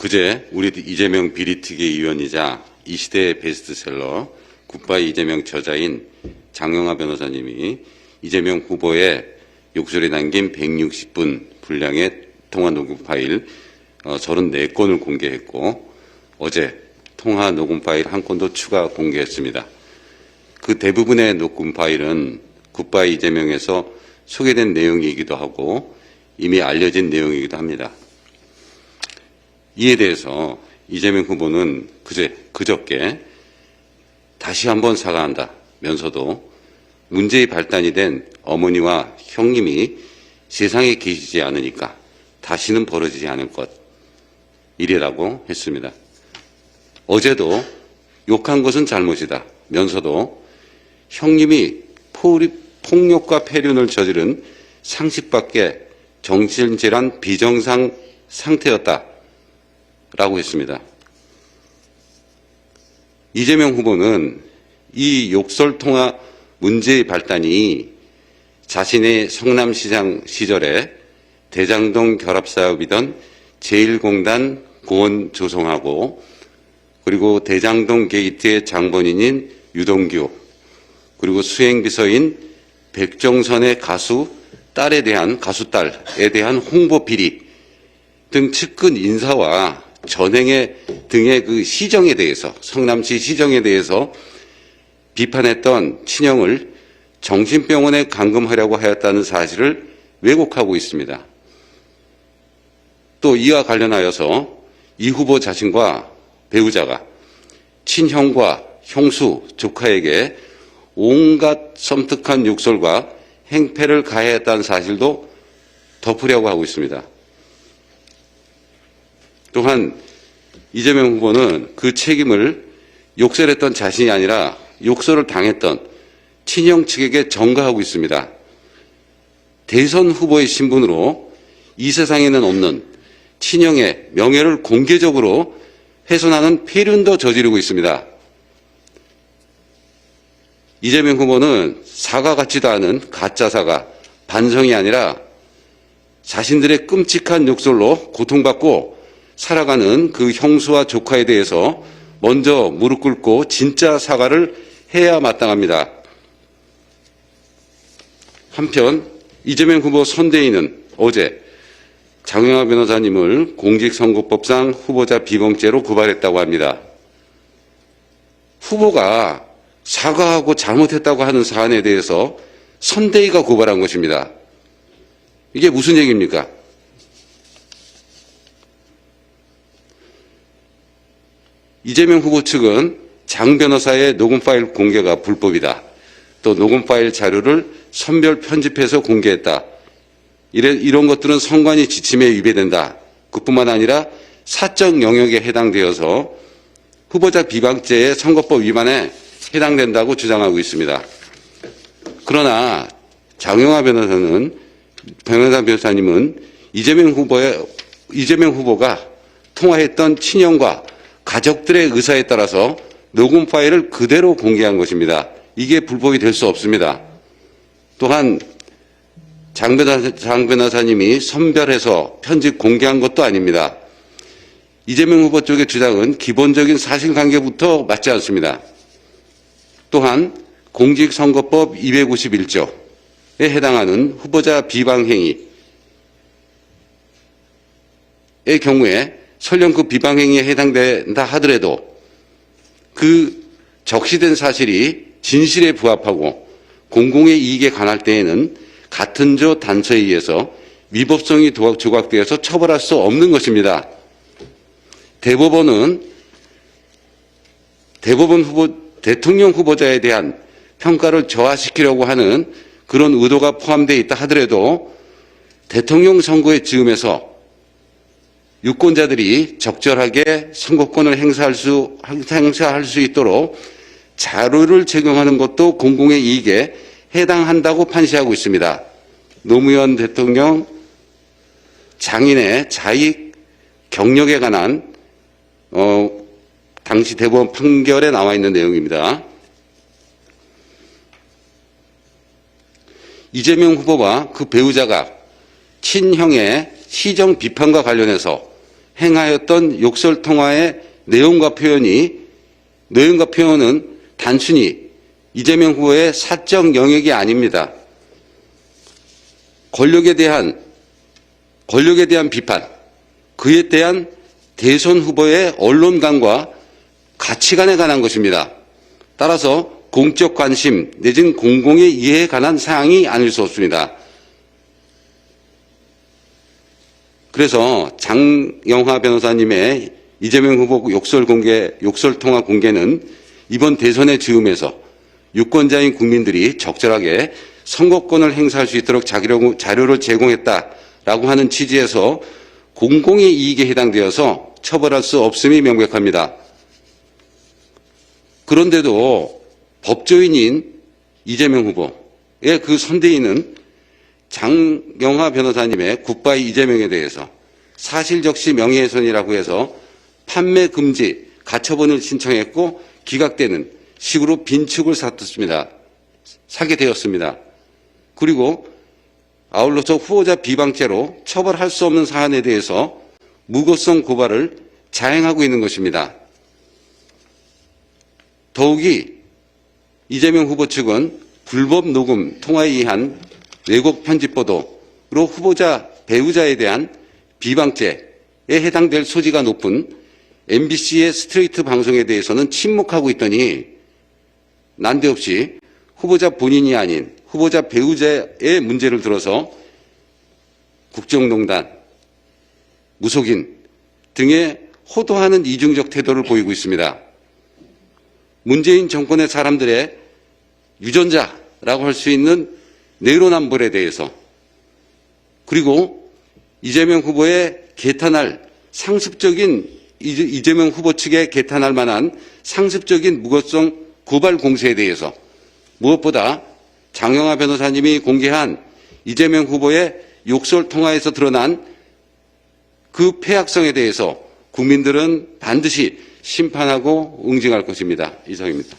그제 우리 이재명 비리특위 위원이자 이 시대의 베스트셀러 굿바이 이재명 저자인 장영하 변호사님이 이재명 후보의 욕설이 남긴 160분 분량의 통화 녹음 파일 어, 34건을 공개했고 어제 통화 녹음 파일 한 건도 추가 공개했습니다. 그 대부분의 녹음 파일은 굿바이 이재명에서 소개된 내용이기도 하고 이미 알려진 내용이기도 합니다. 이에 대해서 이재명 후보는 그제 그저께 다시 한번 사과한다면서도 문제의 발단이 된 어머니와 형님이 세상에 계시지 않으니까 다시는 벌어지지 않을 것 이래라고 했습니다. 어제도 욕한 것은 잘못이다 면서도 형님이 폭력과 폐륜을 저지른 상식밖에 정신질환 비정상 상태였다 라고 했습니다. 이재명 후보는 이 욕설 통화 문제의 발단이 자신의 성남시장 시절에 대장동 결합사업이던 제1공단 고원 조성하고 그리고 대장동 게이트의 장본인인 유동규 그리고 수행비서인 백정선의 가수 딸에 대한 가수 딸에 대한 홍보 비리 등 측근 인사와 전행의 등의 그 시정에 대해서 성남시 시정에 대해서 비판했던 친형을 정신병원에 감금하려고 하였다는 사실을 왜곡하고 있습니다. 또 이와 관련하여서 이 후보 자신과 배우자가 친형과 형수, 조카에게 온갖 섬뜩한 욕설과 행패를 가해했다는 사실도 덮으려고 하고 있습니다. 또한 이재명 후보는 그 책임을 욕설했던 자신이 아니라 욕설을 당했던 친형 측에게 전가하고 있습니다. 대선 후보의 신분으로 이 세상에는 없는 친형의 명예를 공개적으로 훼손하는 폐륜도 저지르고 있습니다. 이재명 후보는 사과 같지도 않은 가짜 사과, 반성이 아니라 자신들의 끔찍한 욕설로 고통받고 살아가는 그 형수와 조카에 대해서 먼저 무릎 꿇고 진짜 사과를 해야 마땅합니다. 한편 이재명 후보 선대위는 어제 장영하 변호사님을 공직선거법상 후보자 비범죄로 고발했다고 합니다. 후보가 사과하고 잘못했다고 하는 사안에 대해서 선대위가 고발한 것입니다. 이게 무슨 얘기입니까? 이재명 후보 측은 장 변호사의 녹음 파일 공개가 불법이다. 또 녹음 파일 자료를 선별 편집해서 공개했다. 이래, 이런 것들은 선관위 지침에 위배된다. 그뿐만 아니라 사적 영역에 해당되어서 후보자 비방죄의 선거법 위반에 해당된다고 주장하고 있습니다. 그러나 장영하 변호사는 변호사 변호사님은 이재명 후보의 이재명 후보가 통화했던 친형과 가족들의 의사에 따라서 녹음 파일을 그대로 공개한 것입니다. 이게 불법이 될 수 없습니다. 또한 장 변호사, 장 변호사님이 선별해서 편집 공개한 것도 아닙니다. 이재명 후보 쪽의 주장은 기본적인 사실관계부터 맞지 않습니다. 또한 공직선거법 251조에 해당하는 후보자 비방행위의 경우에 설령 그 비방행위에 해당된다 하더라도 그 적시된 사실이 진실에 부합하고 공공의 이익에 관할 때에는 같은 조 단서에 의해서 위법성이 조각되어서 처벌할 수 없는 것입니다. 대법원은 대법원 후보, 대통령 후보자에 대한 평가를 저하시키려고 하는 그런 의도가 포함되어 있다 하더라도 대통령 선거의 즈음에서 유권자들이 적절하게 선거권을 행사할 수, 행사할 수 있도록 자료를 제공하는 것도 공공의 이익에 해당한다고 판시하고 있습니다. 노무현 대통령 장인의 자익 경력에 관한 어, 당시 대법원 판결에 나와 있는 내용입니다. 이재명 후보와 그 배우자가 친형의 시정 비판과 관련해서 행하였던 욕설 통화의 내용과 표현이 내용과 표현은 단순히 이재명 후보의 사적 영역이 아닙니다. 권력에 대한 권력에 대한 비판, 그에 대한 대선 후보의 언론관과 가치관에 관한 것입니다. 따라서 공적 관심 내지는 공공의 이해에 관한 사항이 아닐 수 없습니다. 그래서 장영하 변호사님의 이재명 후보 욕설 공개, 욕설 통화 공개는 이번 대선의 즈음에서 유권자인 국민들이 적절하게 선거권을 행사할 수 있도록 자료를 제공했다라고 하는 취지에서 공공의 이익에 해당되어서 처벌할 수 없음이 명백합니다. 그런데도 법조인인 이재명 후보의 그 선대인은 장영하 변호사님의 굿바이 이재명에 대해서 사실적시 명예훼손이라고 해서 판매 금지 가처분을 신청했고 기각되는 식으로 빈축을 샀습니다. 사게 되었습니다. 그리고 아울러서 후보자 비방죄로 처벌할 수 없는 사안에 대해서 무고성 고발을 자행하고 있는 것입니다. 더욱이 이재명 후보 측은 불법 녹음 통화에 의한 왜곡 편집 보도로 후보자 배우자에 대한 비방죄에 해당될 소지가 높은 MBC의 스트레이트 방송에 대해서는 침묵하고 있더니 난데없이 후보자 본인이 아닌 후보자 배우자의 문제를 들어서 국정농단, 무속인 등의 호도하는 이중적 태도를 보이고 있습니다. 문재인 정권의 사람들의 유전자라고 할 수 있는 내로남불에 대해서 그리고 이재명 후보의 개탄할 상습적인 이재- 이재명 후보 측에 개탄할 만한 상습적인 무고성 고발 공세에 대해서 무엇보다 장영하 변호사님이 공개한 이재명 후보의 욕설 통화에서 드러난 그 폐악성에 대해서 국민들은 반드시 심판하고 응징할 것입니다. 이상입니다.